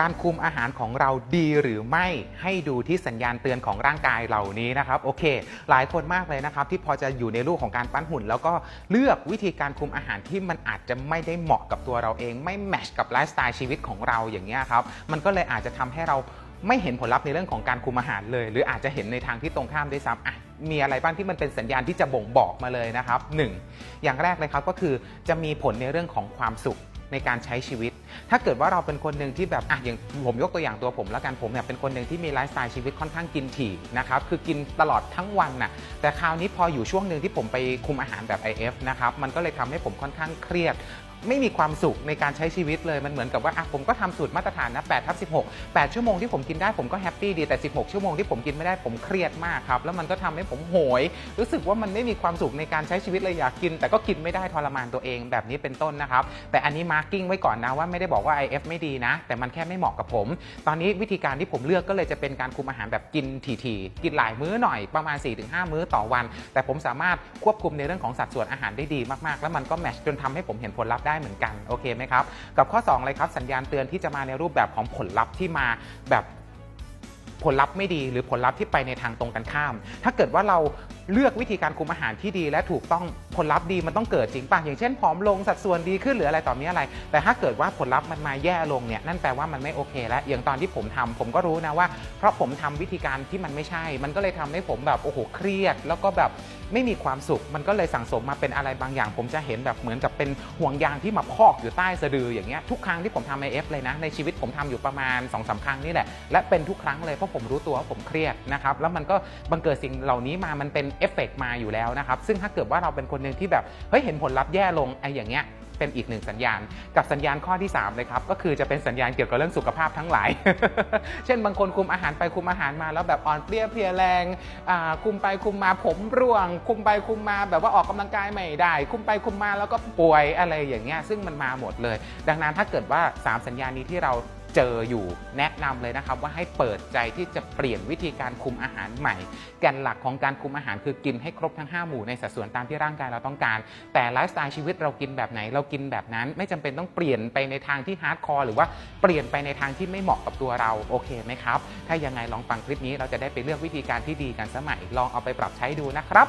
การคุมอาหารของเราดีหรือไม่ให้ดูที่สัญญาณเตือนของร่างกายเหล่านี้นะครับโอเค หลายคนมากเลยนะครับ ที่พอจะอยู่ในรูปของการปั้นหุ่น แล้วก็เลือกวิธีการคุมอาหารที่มันอาจจะไม่ได้เหมาะกับตัวเราเอง ไม่แมชกับไลฟ์สไตล์ชีวิตของเราอย่างเงี้ยครับมันก็เลยอาจจะทำให้เราไม่เห็นผลลัพธ์ในเรื่องของการคุมอาหารเลย หรืออาจจะเห็นในทางที่ตรงข้ามด้วยซ้ำอะมีอะไรบ้างที่มันเป็นสัญญาณที่จะบ่งบอกมาเลยนะครับหนึ่งอย่างแรกเลยครับก็คือจะมีผลในเรื่องของความสุข ในการใช้ชีวิต ถ้าเกิดว่าเราเป็นคนหนึ่งที่แบบอะอย่างผมยกตัวอย่างตัวผมแล้วกันผมเนี่ยเป็นคนหนึ่งที่มีไลฟ์สไตล์ชีวิตค่อนข้างกินถี่นะครับคือกินตลอดทั้งวันน่ะแต่คราวนี้พออยู่ช่วงหนึ่งที่ผมไปคุมอาหารแบบ IF นะครับมันก็เลยทำให้ผมค่อนข้างเครียด ไม่มีความสุขในการใช้ชีวิตเลยมันเหมือนกับว่าอะผมก็ทำสูตรมาตรฐานนะ8ทับ16 8 ชั่วโมงที่ผมกินได้ผมก็แฮปปี้ดีแต่ 16 ชั่วโมงที่ผมกินไม่ได้ผมเครียดมากครับแล้วมันก็ทำให้ผมโหย รู้สึกว่ามันไม่มีความสุขในการใช้ชีวิตเลยอยากกิน แต่ก็กินไม่ได้ทรมานตัวเองแบบนี้เป็นต้นนะครับแต่อันนี้มาร์กิ้งไว้ก่อนนะว่าไม่ได้บอกว่า IF ไม่ดีนะ แต่มันแค่ไม่เหมาะกับผม ตอนนี้วิธีการที่ผมเลือกก็เลยจะเป็นการคุมอาหารแบบกินทีๆกินหลายมื้อหน่อยประมาณ 4-5 มื้อต่อวัน แต่ผมสามารถควบคุมในเรื่องของสัดส่วนอาหารได้ดีมากๆ แล้วมันก็แมชจนทำให้ผมเห็นผลลัพธ์ได้เหมือนกันโอเคไหมครับกับข้อ2เลยครับสัญญาณเตือนที่จะมาในรูปแบบของผลลัพธ์ที่มาแบบผลลัพธ์ไม่ดีหรือผลลัพธ์ที่ไปในทางตรงกันข้าม ถ้าเกิดว่าเราเลือกวิธีการคุมอาหารที่ดี และถูกต้องผลลัพธ์ดีมันต้องเกิดจริงป่ะอย่างเช่นผอมลงสัดส่วนดีขึ้นหรืออะไรต่อมีอะไร แต่ถ้าเกิดว่าผลลัพธ์มันมาแย่ลงเนี่ยนั่นแปลว่ามันไม่โอเค แล้วอย่างตอนที่ผมทำผมก็รู้นะว่า เพราะผมทำวิธีการที่มันไม่ใช่ มันก็เลยทำให้ผมแบบโอ้โหเครียด แล้วก็แบบ ไม่มีความสุข มันก็เลยสั่งสมมาเป็นอะไรบางอย่าง ผมจะเห็นแบบเหมือนกับเป็นห่วงยางที่มาพอกอยู่ใต้สะดืออย่างเงี้ยทุกครั้งที่ผมทำไอเอฟเลยนะในชีวิตผมทำอยู่ประมาณ2อสาครั้งนี่แหละและเป็นทุกครั้งเลยเพราะผมรู้ตัวว่าผมเครียดนะครับแล้วมันก็บังเกิดสิ่งเหล่านี้มามันเป็นเอฟเฟกมาอยู่แล้วนะครับซึ่งถ้าเกิดว่าเราเป็นคนหนึ่งที่แบบเฮ้ยเห็นผลลัพธ์แย่ลงไอ้อย่างเงี้ย เป็นอีกหนึ่งสัญญาณ กับสัญญาณข้อที่3เลยครับก็คือจะเป็นสัญญาณเกี่ยวกับเรื่องสุขภาพทั้งหลาย เช่นบางคนคุมอาหารไปคุมอาหารมาแล้วแบบอ่อนเปรี้ยเพลียแรงคุมไปคุมมาผมร่วง คุมไปคุมมาแบบว่าออกกำลังกายไม่ได้ คุมไปคุมมาแล้วก็ป่วยอะไรอย่างเงี้ยซึ่งมันมาหมดเลย ดังนั้นถ้าเกิดว่า 3 สัญญาณนี้ที่เรา เจออยู่แนะนำเลยนะครับว่าให้เปิดใจที่จะเปลี่ยนวิธีการคุมอาหารใหม่ แกนหลักของการคุมอาหารคือกินให้ครบทั้ง 5 หมู่ในสัดส่วนตามที่ร่างกายเราต้องการ แต่ไลฟ์สไตล์ชีวิตเรากินแบบไหนเรากินแบบนั้น ไม่จำเป็นต้องเปลี่ยนไปในทางที่ฮาร์ดคอร์หรือว่าเปลี่ยนไปในทางที่ไม่เหมาะกับตัวเราโอเคไหมครับ ถ้ายังไงลองฟังคลิปนี้เราจะได้ไปเลือกวิธีการที่ดีกันสมัยลองเอาไปปรับใช้ดูนะครับ